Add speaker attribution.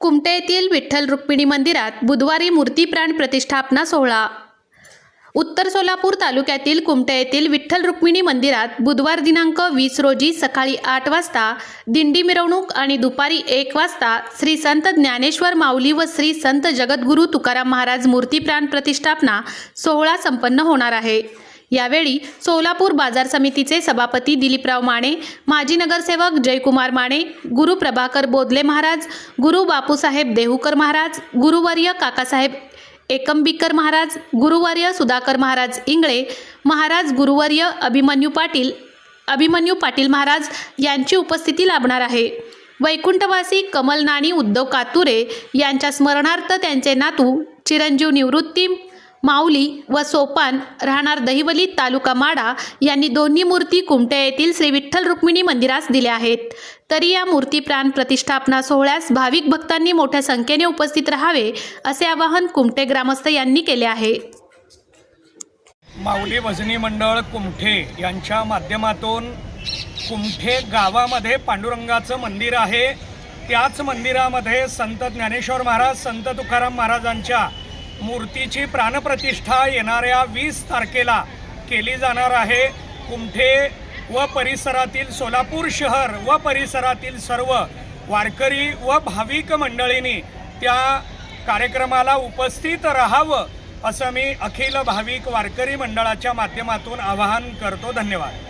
Speaker 1: कुमटे येथील विठ्ठल रुक्मिणी मंदिरात बुधवारी मूर्तीप्राण प्रतिष्ठापना सोहळा. उत्तर सोलापूर तालुक्यातील कुमटे येथील विठ्ठल रुक्मिणी मंदिरात बुधवार दिनांक वीस रोजी सकाळी आठ वाजता दिंडी मिरवणूक आणि दुपारी एक वाजता श्री संत ज्ञानेश्वर माऊली व श्री संत जगद्गुरू तुकाराम महाराज मूर्तीप्राण प्रतिष्ठापना सोहळा संपन्न होणार आहे. यावेळी सोलापूर बाजार समितीचे सभापती दिलीपराव माने माजी नगरसेवक जयकुमार माने गुरु प्रभाकर बोदले महाराज गुरु बापूसाहेब देहूकर महाराज गुरुवर्य काकासाहेब एकंबिकर महाराज गुरुवर्य सुधाकर महाराज इंगळे महाराज गुरुवर्य अभिमन्यू पाटील अभिमन्यू पाटील महाराज यांची उपस्थिती लाभणार आहे. वैकुंठवासी कमल नाणी उद्धव कातुरे यांच्या स्मरणार्थ त्यांचे नातू चिरंजीव निवृत्ती माऊली व सोपान राहणार दहिवली तालुका माडा यांनी दोन्ही मूर्ती कुमट्या येथील श्री विठ्ठल रुक्मिणी मंदिरास दिल्या आहेत. तरी या मूर्ती प्राण प्रतिष्ठापना सोहळ्यास भाविक भक्तांनी मोठ्या संख्येने उपस्थित राहावे असे आवाहन कुमटे ग्रामस्थ यांनी केले आहे.
Speaker 2: माऊली भजनी मंडळ कुमठे यांच्या माध्यमातून कुमठे गावामध्ये पांडुरंगाचं मंदिर आहे. त्याच मंदिरामध्ये संत ज्ञानेश्वर महाराज संत तुकाराम महाराजांच्या मूर्तीची प्राणप्रतिष्ठा येणाऱ्या वीस तारखेला केली जाणार आहे. कुमठे व परिसरातील सोलापूर शहर व परिसरातील सर्व वारकरी व भाविक मंडळींनी त्या कार्यक्रमाला उपस्थित राहावं असं मी अखिल भाविक वारकरी मंडळाच्या माध्यमातून आवाहन करतो. धन्यवाद.